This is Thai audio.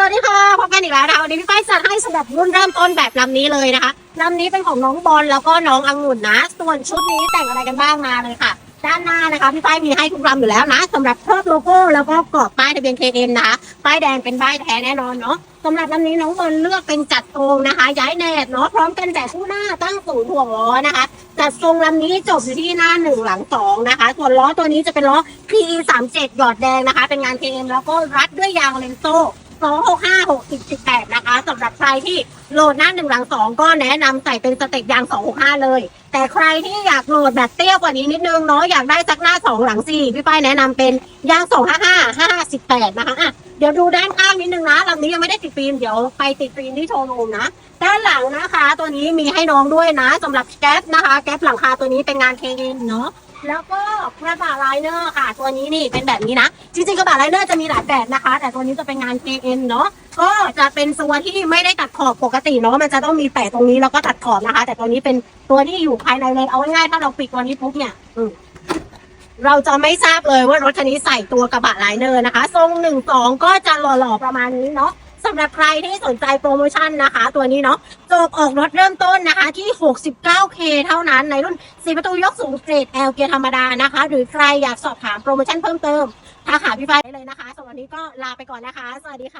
สวัสดีค่ะพบกันอีกแล้วนะคะวันนี้พี่ฝ้ายจัดให้สำหรับรุ่นเริ่มต้นแบบลำนี้เลยนะคะลำนี้เป็นของน้องบอลแล้วก็น้องอังุ่นนะ ส่วนชุดนี้แต่งอะไรกันบ้างมาเลยค่ะ ด้านหน้านะคะพี่ฝ้ายมีให้ทุกลำอยู่แล้วนะสำหรับครอบโลโก้แล้วก็กรอบป้ายทะเบียน KM นะคะป้ายแดงเป็นป้ายแท้แน่นอนเนาะสำหรับลำนี้น้องบอลเลือกเป็นจัดทรงนะคะ ย้ายแนบเนาะพร้อมกันแต่คู่หน้าตั้งศูนย์ถ่วงล้อนะคะ จัดทรงลำนี้จบอยู่ที่หน้าหนึ่งหลังสองนะคะ ส่วนล้อตัวนี้จะเป็นล้อ PE 3 7หยอดแดงนะคะ เป็นงาน KM แล้วก็รัดด้วยยางเลนโซ 265 60 18นะคะสำหรับใครที่โหลดหน้าหนึ่งหลังสองก็แนะนำใส่เป็นสเต็ปยาง265เลย แต่ใครที่อยากโหลดแบบเตี้ยกว่านี้นิดนึงเนาะอยากได้สักหน้า2หลัง4พี่ป้ายแนะนำเป็นยาง255 58นะคะอะเดี๋ยวดูด้านข้างนิดนึงนะลำนี้ยังไม่ได้ติดฟิล์มเดี๋ยวไปติดฟิล์มที่โชว์รูมนะ ด้านหลังนะคะ ตัวนี้มีให้น้องด้วยนะสำหรับแก๊ปนะคะ แก๊ปหลังคาตัวนี้เป็นงานเคเเนาะ แล้วก็กระบะไลเนอร์ค่ะ ตัวนี้นี่เป็นแบบนี้นะ จริงๆกระบะไลเนอร์จะมีหลายแบบนะคะ แต่ตัวนี้จะเป็นงาน KN เนาะก็จะเป็นตัวที่ไม่ได้ตัดขอบปกติเนาะมันจะต้องมีแปะตรงนี้แล้วก็ตัดขอบนะคะ แต่ตัวนี้เป็นตัวที่อยู่ภายในเลยเอาง่ายๆถ้าเราปิดตัวนี้ปุ๊บเนี่ยเราจะไม่ทราบเลยว่ารถคันนี้ใส่ตัวกระบะไลเนอร์นะคะ ทรงหนึ่งสองก็จะหล่อๆประมาณนี้เนาะ สำหรับใครที่สนใจโปรโมชั่นนะคะ ตัวนี้เนาะจบออกรถเริ่มต้นนะคะที่ 69K เท่านั้นในรุ่นสีประตูยกสูงเกรด L เกียร์ธรรมดานะคะ หรือใครอยากสอบถามโปรโมชั่นเพิ่มเติมทักหาพี่ไฟได้เลยนะคะสำหรับวันนี้ก็ลาไปก่อนนะคะ สวัสดีค่ะ